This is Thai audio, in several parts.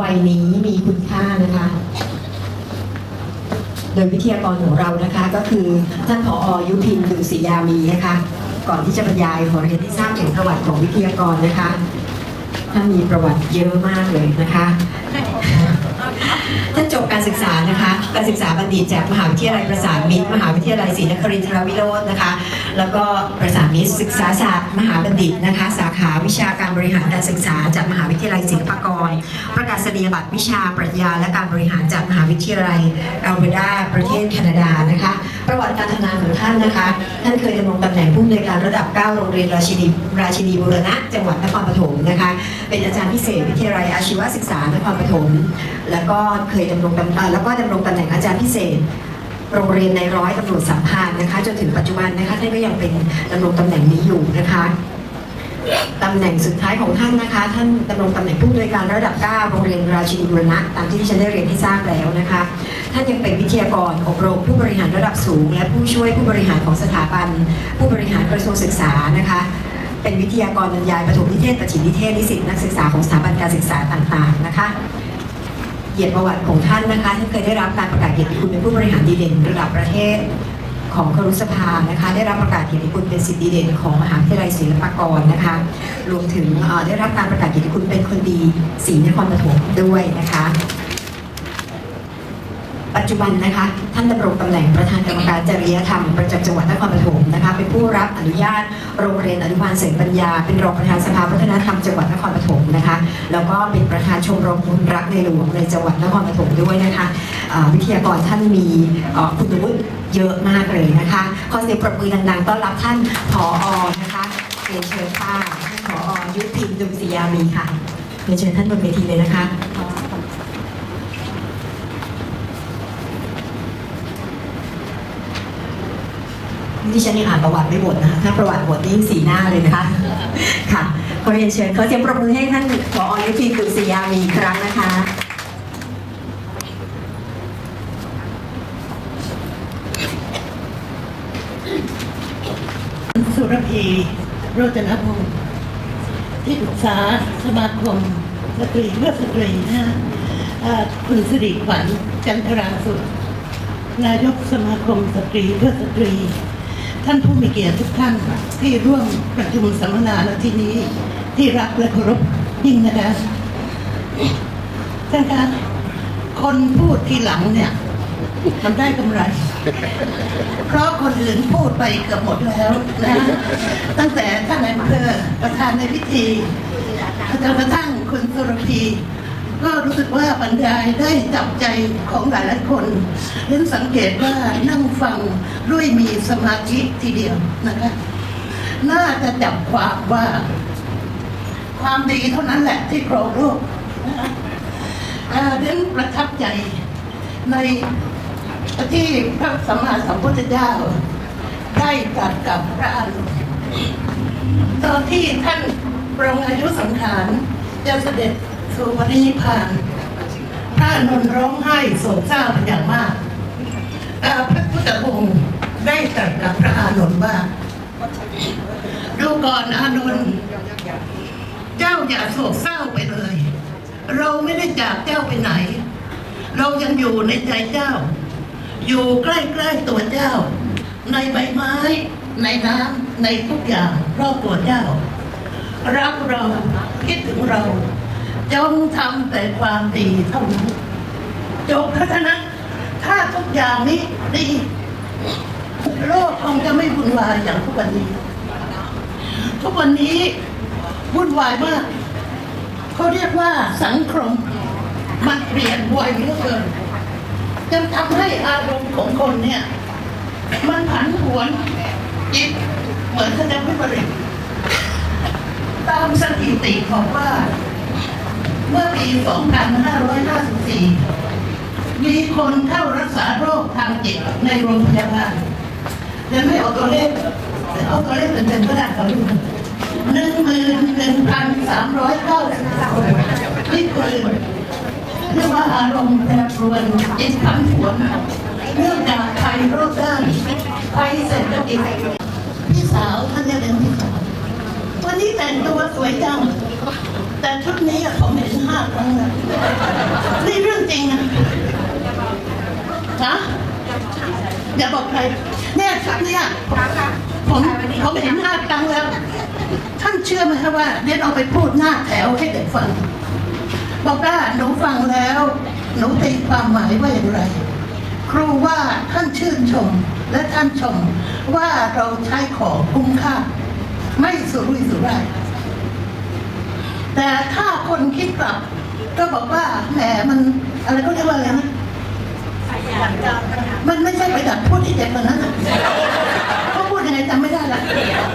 วัยนี้มีคุณค่านะคะ โดยวิทยากรของเรานะคะ ก็คือท่านผอยุพินดุสิยามีนะคะ ก่อนที่จะบรรยายขอเรียนที่ทราบถึงประวัติของวิทยากรนะคะท่านมีประวัติเยอะมากเลยนะคะท่าน จบการศึกษานะคะการศึกษาบัณฑิตจากมหาวิทยาลัยประสานมิตร มหาวิทยาลัยศรีนครินทรวิโรจน์นะคะ แล้วก็ประสานมิตรศึกษาศาสตร์มหาบัณฑิตนะคะ สาขาวิชาการบริหารการศึกษาจากมหาวิทยาลัยศิลปากร ประกาศนียบัตรวิชาปรัชญาและการบริหารจากมหาวิทยาลัยอัลเบอร์ตาประเทศแคนาดานะคะ ประวัติการทำงานของท่านนะคะ ท่านเคยดำรงตำแหน่งผู้อำนวยการระดับ 9 โรงเรียนราชินีราชินีบูรณะ จังหวัดนครปฐมนะคะ เป็นอาจารย์พิเศษวิทยาลัยอาชีวศึกษานครปฐมแล้วก็เคยดำรงตำเอ่อแล้วก็ดำรงตำแหน่งอาจารย์พิเศษ โรงเรียนในร้อยตำรวจสัมพันธ์นะคะจนถึงปัจจุบันนะคะท่านก็ยังเป็นดำรงตำแหน่งนี้อยู่นะคะตำแหน่งสุดท้ายของท่านนะคะ ท่านดำรงตำแหน่งผู้อำนวยการระดับ 9 โรงเรียนราชินีบุรณะตามที่ดิฉันได้เรียนให้ทราบแล้วนะคะ ท่านยังเป็นวิทยากรอบรมผู้บริหารระดับสูง และผู้ช่วยผู้บริหารของสถาบัน ผู้บริหารกระทรวงศึกษานะคะ เป็นวิทยากรบรรยายปฐมนิเทศประถิมนิเทศนิสิตนักศึกษาของสถาบันการศึกษาต่างๆนะคะ เกียรติประวัติของท่านนะคะท่านเคยได้รับการประกาศเกียรติคุณเป็นผู้บริหารดีเด่นระดับประเทศของครุสภานะคะ ได้รับประกาศเกียรติคุณเป็นสิทธิดีเด่นของมหาวิทยาลัยศิลปากรนะคะ รวมถึงได้รับการประกาศเกียรติคุณเป็นคนดีศรีนครปฐมด้วยนะคะ ปัจจุบันนะคะ ท่านดำรงตำแหน่งประธานกรรมการจริยธรรมประจำจังหวัดนครปฐมนะคะ เป็นผู้รับอนุญาตโรงเรียนอนุบาลเสรปัญญา เป็นรองประธานสภาวัฒนธรรมจังหวัดนครปฐมนะคะ แล้วก็เป็นประธานชมรมคนรักในหลวงในจังหวัดนครปฐมด้วยนะคะวิทยากรท่านมีคุณวุฒิเยอะมากเลยนะคะขอเสียงปรบมือดังๆต้อนรับท่านผอนะคะเรียนเชิญค่ะท่านผอยุพินดุสยามีค่ะเรียนเชิญท่านบนเวทีเลยนะคะ ดิฉันยังอ่านประวัติไม่หมดนะคะถ้าประวัติหมดนี่สีหน้าเลยนะคะ ค่ะขอเรียนเชิญเขอเสียงปรบมือให้ท่านผอยุพินตุศรียามีครั้งนะคะสุรพีโรจนพงศ์ที่ปรึกษาสมาคมสตรีเพื่อสตรีนะฮะคุณสิริขวัญจันทราสุดนายกสมาคมสตรีเพื่อสตรี ท่านผู้มีเกียรติทุกท่านที่ร่วมประชุมสัมมนาณที่นี้ที่รักและเคารพยิ่งนะคะท่านคะคนพูดทีหลังเนี่ย มันได้กำไร เพราะคนอื่นพูดไปเกือบหมดแล้วนะตั้งแต่ท่านนายอำเภอประธานในพิธีจนกระทั่งคุณสุรพี ก็รู้สึกว่าบรรยายได้จับใจของหลายหลายคนเล่นสังเกตว่านั่งฟังด้วยมีสมาธิทีเดียวนะคะ น่าจะจับความว่า ความดีเท่านั้นแหละที่ครองโลกนะคะอ่าเรื่องประทับใจในที่พระสัมมาสัมพุทธเจ้าได้ตรัสกับพระอานนท์ตอนที่ท่านปรงอายุสังขารจะเสด็จ สู่ปรินิพพานพระนนร้องไห้โศกเศร้าเป็นอย่างมากอ่พระพุทธองค์ได้ตรัสกับพระอานนท์ว่า ดูก่อนอานนท์เจ้าอย่าโศกเศร้าไปเลย เราไม่ได้จากเจ้าไปไหน เรายังอยู่ในใจเจ้า อยู่ใกล้ๆตัวเจ้า ในใบไม้ ในน้ำในทุกอย่างรอบตัวเจ้ารักเราคิดถึงเรา จงทำแต่ความดีเท่านั้นจบพัฒนถ้าทุกอย่างนี้ดี โลกคงจะไม่วุ่นวายอย่างทุกวันนี้ ทุกวันนี้วุ่นวายมากเขาเรียกว่าสังคมมันเปลี่ยนไวเหลือเกินจนทำให้อารมณ์ของคนเนี่ย มันผันผวนจิตเหมือนแสดงวิปริตตามสถิติบอกว่า เมื่อปี 2554 มีคนเข้ารักษาโรคทางจิตในโรงพยาบาลยังไม่เอาตัวเลขแต่เอาตัวเลขเป็นๆก็ได้เขาดูหนึ่งหมื่นหนึ่งพันสามร้อยเก้าสิบคนนี่คือเรียกว่าอารมณ์แปรปรวนจิตผันผวนเนื่องจากภัยรอบด้านภัยเศรษฐกิจพี่สาวท่านเนี่ยเป็นพี่สาววันนี้แต่งตัวสวยจัง แต่ชุดนี้ผมเห็นห้าครั้งแล้วนี่เรื่องจริงนะนะอย่าบอกใครเนี่ยชุดเนี้ยผมผมเห็นห้าครั้งแล้ว ท่านเชื่อไหมครับว่าเรียนเอาไปพูดหน้าแถวให้เด็กฟัง บอกว่าหนูฟังแล้ว หนูตีความหมายว่าอย่างไร ครูว่าท่านชื่นชมและท่านชมว่าเราใช้ของคุ้มค่า ไม่สุรุ่ยสุร่าย แต่ถ้าคนคิดกลับ ก็บอกว่าแหมมันอะไรก็เรียกว่าอะไรนะมันไม่ใช่ไปดัดพูดที่เด็กคนนั้นน่ะเขาพูดยังไงจำไม่ได้ละ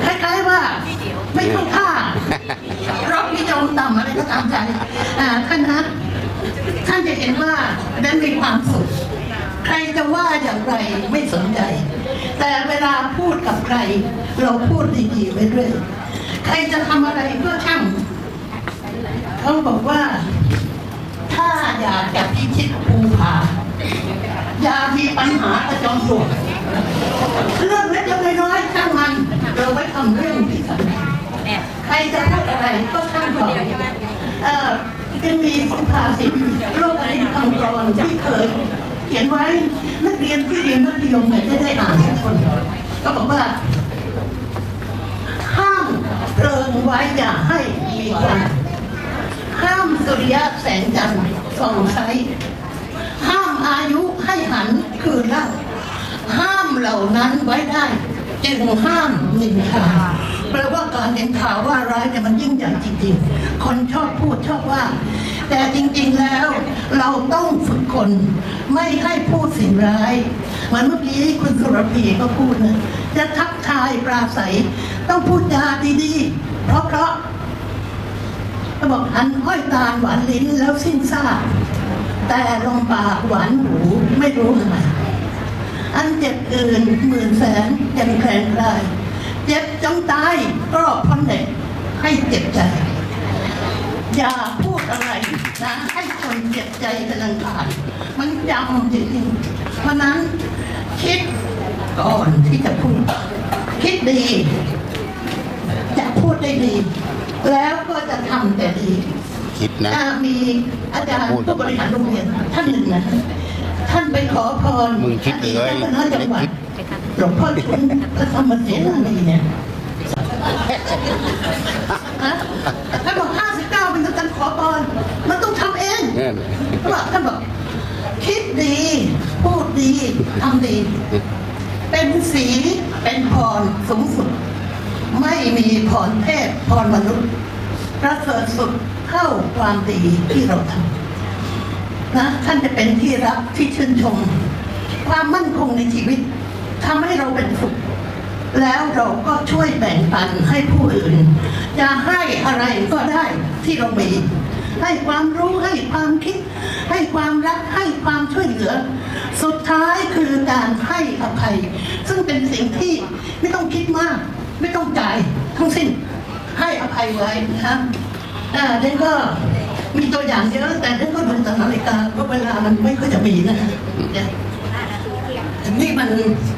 คล้ายๆว่าไม่ต้องค่ารบนิยมต่ำอะไรก็ตามใจอ่าท่านนะท่านจะเห็นว่าได้มีความสุขใครจะว่าอย่างไรไม่สนใจ แต่เวลาพูดกับใคร เราพูดดีๆไว้เรื่อยใครจะทำอะไรก็ช่าง เขาบอกว่า ถ้าอยากจะพิชิตภูผาอย่ามีปัญหากระจอมปลวกเรื่องเล็กๆน้อยๆช่างมันเราไว้ทำเรื่องที่สำคัญใครจะพูดอะไรก็ช่างก่อนเออจะมีสุภาษิตโลกอะไรคำกรอนที่เคยเขียนไว้นักเรียนที่เรียนมัธยมเนี่ยจะได้อ่านทุกคน ก็บอกว่าห้ามเพลิงไว้อย่าให้มีควัน ห้ามสุริยะแสงจันทร์ส่องใสห้ามอายุให้หันคืนเล่าห้ามเหล่านั้นไว้ได้ จึงห้ามนินทาแปลว่าการนินทาว่าร้ายเนี่ยมันยิ่งใหญ่จริงๆ คนชอบพูดชอบว่า แต่จริงๆแล้วเราต้องฝึกคนไม่ให้พูดสิ่งร้ายเหมือนเมื่อกี้คุณสุรพีก็พูดนะจะทักทายปราศัย ต้องพูดจาดีๆ เพราะเพราะ ๆเขาบอกหันห้อยตาหวานลิ้นแล้วสิ้นซากแต่ลงปากหวานหูไม่รู้ทำไมอันเจ็บอื่นหมื่นแสนยังแคลงคลายเจ็บจงตายก็พราะเด็กให้เจ็บใจ อย่าพูดอะไรนะให้คนเจ็บใจกันลังขาดมันจำจริงๆเพราะนั้นคิดก่อนที่จะพูด คิดดี จะพูดได้ดี แล้วก็ แต่ดีคิดนะอ่ามีอาจารย์ผู้บริหารโรงเรียนท่านหนึ่งนะท่านไปขอพรมึงคิดเลยท่านเจ้าคณะจังหวัดหลวงพ่อชุนพระธรรมเสนานีเนี่ยฮะท่านบอกห้าสิบเก้าเป็นการขอพรมันต้องทำเองเนี่ยท่านบอกท่านบอกคิดดี พูดดีทำดี เป็นสีเป็นพรสูงสุด ไม่มีพรเทพพรมนุษย์ ประเสริฐสุดเท่าความดีที่เราทำนะท่านจะเป็นที่รักที่ชื่นชม ความมั่นคงในชีวิตทำให้เราเป็นสุขแล้วเราก็ช่วยแบ่งปันให้ผู้อื่นจะให้อะไรก็ได้ที่เรามีให้ความรู้ให้ความคิด ให้ความรักให้ความช่วยเหลือ สุดท้ายคือการให้อภัย ซึ่งเป็นสิ่งที่ไม่ต้องคิดมาก ไม่ต้องจ่ายทั้งสิ้น ให้อภัยไว้นะครับอ่าเดนก็มีตัวอย่างเยอะ แต่เดนก็ดูจากนาฬิกาก็เวลามันไม่ค่อยจะมีนะเนี่ยนี่มัน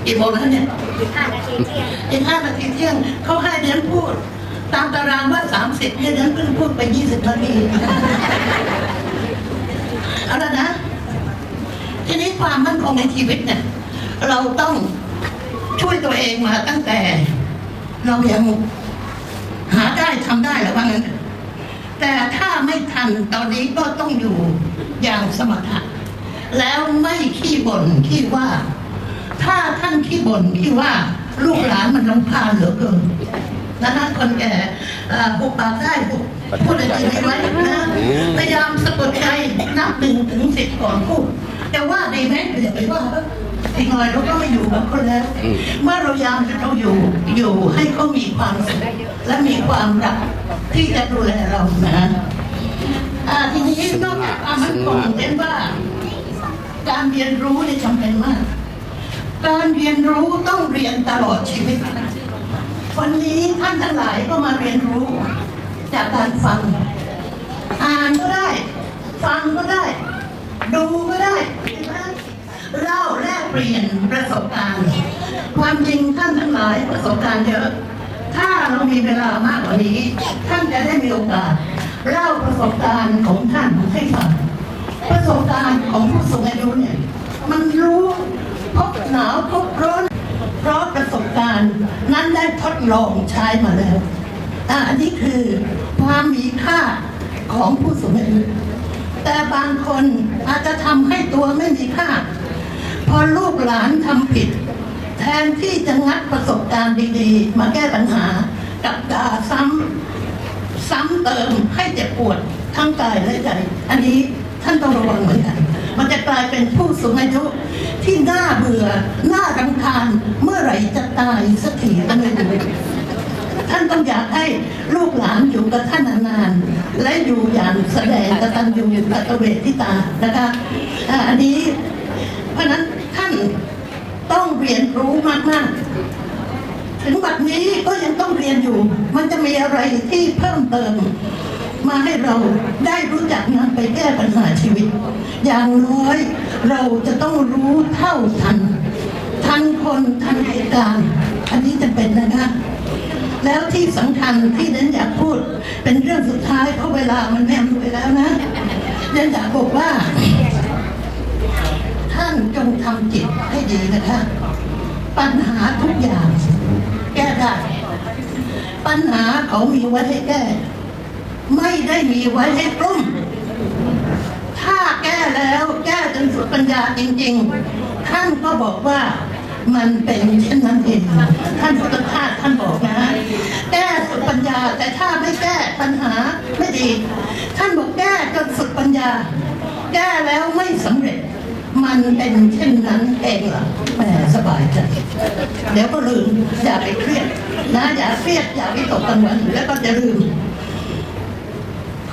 กี่โมงแล้วเนี่ย5นาทีเที่ยงอีกห้านาทีเที่ยงเขาให้เดนพูด ตามตารางว่าสามสิบเนี่ยเดนเพิ่งพูดไปยี่สิบนาทีเอาละนะทีนี้ความมั่นคงในชีวิตเนี่ย เราต้องช่วยตัวเองมาตั้งแต่ เรายัง หาได้ทำได้แล้วว่างั้น แต่ถ้าไม่ทันตอนนี้ก็ต้องอยู่อย่างสมถะแล้วไม่ขี้บ่นขี้ว่า ถ้าท่านขี้บ่นขี้ว่า ลูกหลานมันลำพานเหลือเกินนะฮะคนแก่อ่าหุบปากได้หุบพูดอะไรดีไว้นะพยายามสะกดใจนับหนึ่งถึงสิบก่อนพูดแต่ว่าดีไหมอย่าไปว่า อีกหน่อยเราก็ไม่อยู่กับคนแล้วเมื่อเรายามจะเราอยู่อยู่ให้เขามีความสุขและมีความรักที่จะดูแลเรานะอ่าทีนี้นอกจากความมั่นคงเห็นว่า การเรียนรู้นี่จำเป็นมาก การเรียนรู้ต้องเรียนตลอดชีวิตวันนี้ท่านทั้งหลายก็มาเรียนรู้ จากการฟัง อ่านก็ได้ ฟังก็ได้ ดูก็ได้ เล่าแลกเปลี่ยนประสบการณ์ ความจริงท่านทั้งหลายประสบการณ์เยอะ ถ้าเรามีเวลามากกว่านี้ ท่านจะได้มีโอกาสเล่าประสบการณ์ของท่านให้ฟังประสบการณ์ของผู้สูงอายุเนี่ยมันรู้พบหนาวพบร้อนเพราะประสบการณ์นั้นได้ทดลองใช้มาแล้วอะอันนี้คือความมีค่าของผู้สูงอายุแต่บางคนอาจจะทำให้ตัวไม่มีค่า อลูกหลานทำผิด แทนที่จะงัดประสบการณ์ดีๆ มาแก้ปัญหากับด่าซ้ำซ้ำเติมให้เจ็บปวดทั้งกายและใจ อันนี้ท่านต้องระวังเหมือนกัน มันจะกลายเป็นผู้สูงอายุที่น่าเบื่อน่ารำคาญเมื่อไหร่จะตายสักทีก็ไม่รู้ท่านต้องอยากให้ลูกหลานอยู่กับท่านนานๆและอยู่อย่างแสดงกตัญญูกตเวทิตานะคะอันนี้เพราะนั้น ต้องเรียนรู้มากๆ ถึงบัดนี้ก็ยังต้องเรียนอยู่ มันจะมีอะไรที่เพิ่มเติม มาให้เราได้รู้จักนำไปแก้ปัญหาชีวิต อย่างน้อยเราจะต้องรู้เท่าทัน ทันคนทันเหตุการณ์อันนี้จะเป็นนะคะแล้วที่สำคัญที่เน้นอยากพูดเป็นเรื่องสุดท้ายเพราะเวลามันแน่นไปแล้วนะเน้นอยากบอกว่า ท่านจงทำจิตให้ดีนะคะปัญหาทุกอย่าง แก้ได้ ปัญหาเขามีไว้ให้แก้ ไม่ได้มีไว้ให้กลุ้มถ้าแก้แล้วแก้จนสุดปัญญาจริง ๆ ท่านก็บอกว่ามันเป็นเช่นนั้นเองท่านพุทธทาสท่านบอกนะแก้สุดปัญญาแต่ถ้าไม่แก้ปัญหาไม่ดี ท่านบอกแก้จนสุดปัญญา แก้แล้วไม่สำเร็จ มันเป็นเช่นนั้นเองเหรอแหมสบายใจเดี๋ยวก็ลืมอย่าไปเครียดนะอย่าเครียดอย่าไปตกกังวลแล้วก็จะลืม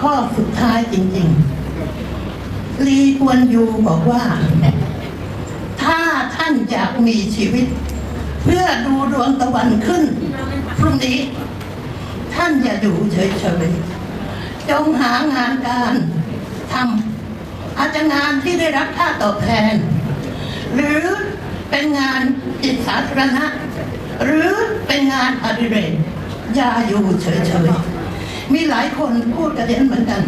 ข้อสุดท้ายจริง ๆ ลีกวนยูบอกว่า ถ้าท่านอยากมีชีวิต เพื่อดูดวงตะวันขึ้นพรุ่งนี้ ท่านอย่าอยู่เฉยๆจงหางานการทำ อาจจะงานที่ได้รับค่าตอบแทน หรือเป็นงานจิตสาธารณะ หรือเป็นงานอดิเรกอย่าอยู่เฉยๆ มีหลายคนพูดกับเรียนเหมือนกัน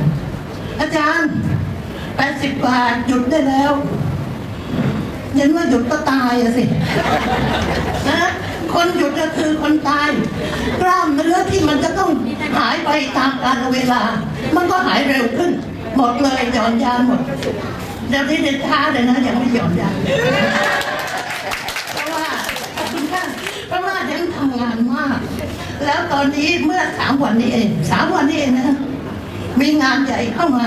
อาจารย์ 80 บาทหยุดได้แล้วเรียนว่าหยุดก็ตายอะสินะคนหยุดก็คือคนตาย กล้ามเนื้อที่มันจะต้องหายไปตามกาลเวลา มันก็หายเร็วขึ้น หมดเลยหย่อนยานหมดเดี๋ยวนี้เด็ดช้าเลยนะยังไม่หย่อนยานเพราะว่าคุณค่ะเพราะว่ายังทำงานมาก แล้วตอนนี้เมื่อสามวันนี้เองสามวันนี้เองนะมีงานใหญ่เข้ามา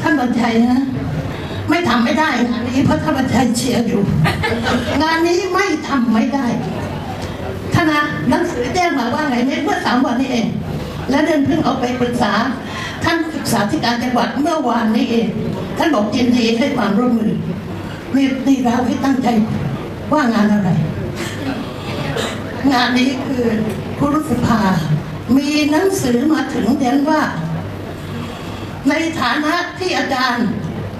ท่านบรรชัยนะไม่ทำไม่ได้งานนี้เพราะท่านบรรชัยเชียร์อยู่ งานนี้ไม่ทำไม่ได้ท่านนะหนังสือแจ้งมาว่าไงเนี่ยเมื่อสามวันนี้เอง และเดินเพิ่งเอาไปปรึกษา ท่านศึกษาธิการจังหวัดเมื่อวานนี้เอง ท่านบอกยินดีให้ความร่วมมือรีบดีเราให้ตั้งใจว่างานอะไร งานนี้คือครุสภา มีหนังสือมาถึงเรียนว่า ในฐานะที่อาจารย์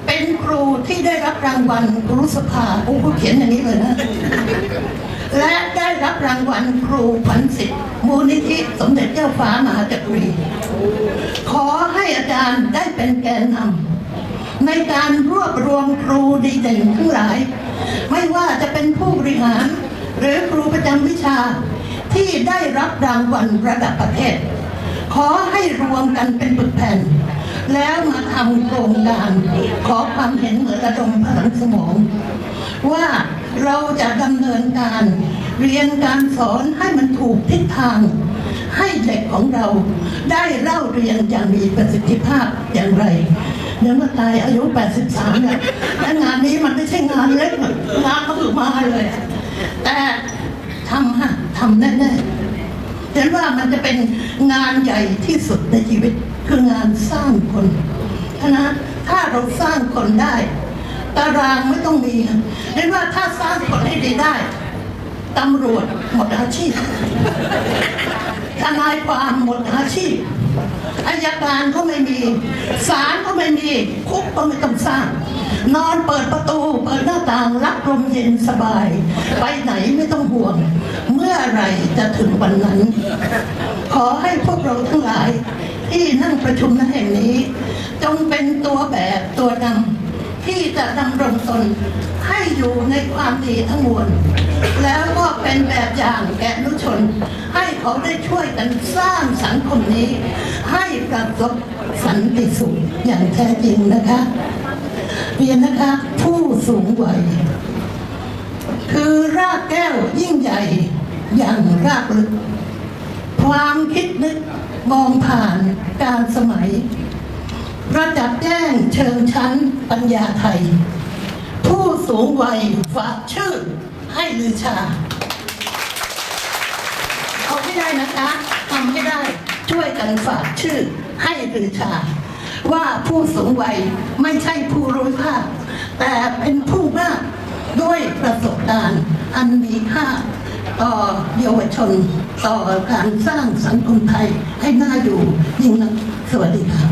เป็นครูที่ได้รับรางวัลครุสภาโอ้เขาเขียนอย่างนี้เลยนะ และได้รับรางวัลครูพันสิทธิ์มูลนิธิสมเด็จเจ้าฟ้ามหาจักรี ขอให้อาจารย์ได้เป็นแกนนำในการรวบรวมครูดีเด่นทั้งหลาย ไม่ว่าจะเป็นผู้บริหาร หรือครูประจำวิชาที่ได้รับรางวัลระดับประเทศ ขอให้รวมกันเป็นปึกแผ่น แล้วมาทำโครงการขอความเห็นเหมือนกระดมพลังสมอง ว่าเราจะดำเนินการเรียนการสอนให้มันถูกทิศทาง ให้เด็กของเราได้เล่าเรียนอย่างมีประสิทธิภาพอย่างไรเดี๋ยวมาตายอายุ 83 เนี่ยและงานนี้มันไม่ใช่งานเล็กอะงานก็คือมาเลย แต่ทำฮะทำแน่ๆฉันว่ามันจะเป็นงานใหญ่ที่สุดในชีวิต คืองานสร้างคนนะถ้าเราสร้างคนได้ ตารางไม่ต้องมีเรียกว่าถ้าสร้างคนให้ดีได้ตำรวจหมดอาชีพทนายความหมดอาชีพอายการก็ไม่มีศาลก็ไม่มี คุกก็ไม่ต้องสร้าง นอนเปิดประตู เปิดหน้าต่างรับลมเย็นสบาย ไปไหนไม่ต้องห่วง เมื่อไรจะถึงวันนั้น ขอให้พวกเราทั้งหลาย ที่นั่งประชุมแห่งนี้ จงเป็นตัวแบบตัวนำที่จะดำรงตนให้อยู่ในความดีทั้งมวลแล้วก็เป็นแบบอย่างแก่นุชน ให้เขาได้ช่วยกันสร้างสังคมนี้ ให้ประสบสันติสุขอย่างแท้จริงนะคะเรียนนะคะผู้สูงวัยคือรากแก้วยิ่งใหญ่อย่างรากลึก ความคิดนึก มองผ่านการสมัย ประจักษ์แจ้งเชิงชั้นปัญญาไทย ผู้สูงวัยฝากชื่อให้ลือชา เอาไม่ได้นะคะทำไม่ได้ช่วยกันฝากชื่อให้ลือชา ว่าผู้สูงวัยไม่ใช่ผู้รู้ภาคแต่เป็นผู้มากด้วยประสบการณ์อันมีค่า ต่อเยาวชน ต่อการสร้างสังคมไทยให้น่าอยู่ยิ่งนักสวัสดีค่ะ